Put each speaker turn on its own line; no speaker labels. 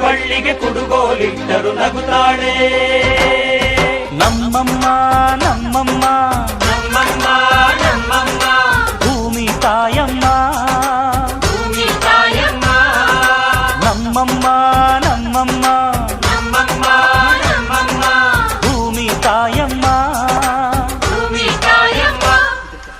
ಬಳ್ಳಿಗೆ ಕೊಡುಗೋಲಿಟ್ಟರು ನಗುತ್ತಾಳೆ
ನಮ್ಮಮ್ಮ ನಮ್ಮಮ್ಮ
ನಮ್ಮಮ್ಮ ನಮ್ಮಮ್ಮ
ಭೂಮಿ ತಾಯಮ್ಮ
ಭೂಮಿ ತಾಯಮ್ಮ
ನಮ್ಮಮ್ಮ ನಮ್ಮಮ್ಮ